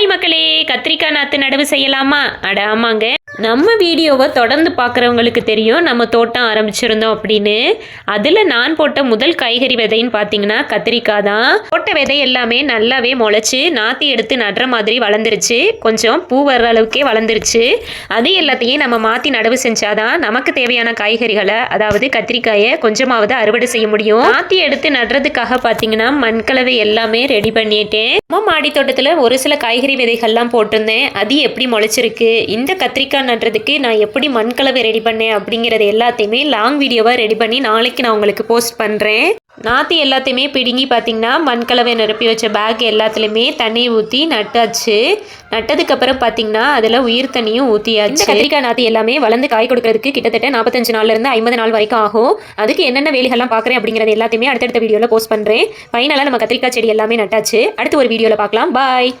Hi மக்களே கத்திரிக்காய் நாற்று நடவு செய்யலாமா? அட ஆமாங்க. நம்ம வீடியோவை தொடர்ந்து பார்க்குறவங்களுக்கு தெரியும் நம்ம தோட்டம் ஆரம்பிச்சிருந்தோம் அப்படின்னு. அதில் நான் போட்ட முதல் காய்கறி விதைன்னு பார்த்தீங்கன்னா கத்திரிக்காய் தான். போட்ட விதை எல்லாமே நல்லாவே முளைச்சி நாற்றி எடுத்து நடுற மாதிரி வளர்ந்துருச்சு. கொஞ்சம் பூ வர்ற அளவுக்கே வளர்ந்துருச்சு. அது எல்லாத்தையும் நம்ம மாற்றி நடவு செஞ்சாதான் நமக்கு தேவையான காய்கறிகளை அதாவது கத்திரிக்காயை கொஞ்சமாவது அறுவடை செய்ய முடியும். நாற்றி எடுத்து நடுறதுக்காக பார்த்தீங்கன்னா மண்கலவை எல்லாமே ரெடி பண்ணிட்டேன். நம்ம மாடி தோட்டத்தில் ஒரு சில காய்கறி விதைகள்லாம் போட்டிருந்தேன். அது எப்படி முளைச்சிருக்கு? இந்த கத்திரிக்காய் நடுறதுக்கு நான் எப்படி மண் கலவை ரெடி பண்ணேன் அப்படிங்கிறது எல்லாத்தையுமே லாங் வீடியோவாக ரெடி பண்ணி நாளைக்கு நான் உங்களுக்கு போஸ்ட் பண்ணுறேன் நாற்று எல்லாத்தையுமே பிடுங்கி பார்த்தீங்கன்னா மண்கலவை நிரப்பி வச்ச பேக் எல்லாத்துலேயுமே தண்ணி ஊற்றி நட்டாச்சு. நட்டதுக்கப்புறம் பார்த்தீங்கன்னா அதில் உயிர் தண்ணியும் ஊற்றியாச்சு இந்த கத்திரிக்காய் நாற்று எல்லாமே வளர்ந்து காய் கொடுக்கறதுக்கு கிட்டத்தட்ட நாற்பத்தஞ்சு நாள்லேருந்து ஐம்பது நாள் வரைக்கும் ஆகும். அதுக்கு என்னென்ன வேலைகள்லாம் பார்க்குறேன் அப்படிங்கிறது எல்லாத்தையுமே அடுத்தடுத்த வீடியோவில் போஸ்ட் பண்ணுறேன் ஃபைனலாக நம்ம கத்திரிக்காய் செடி எல்லாமே நட்டாச்சு. அடுத்து ஒரு வீடியோவில் பார்க்கலாம் பாய்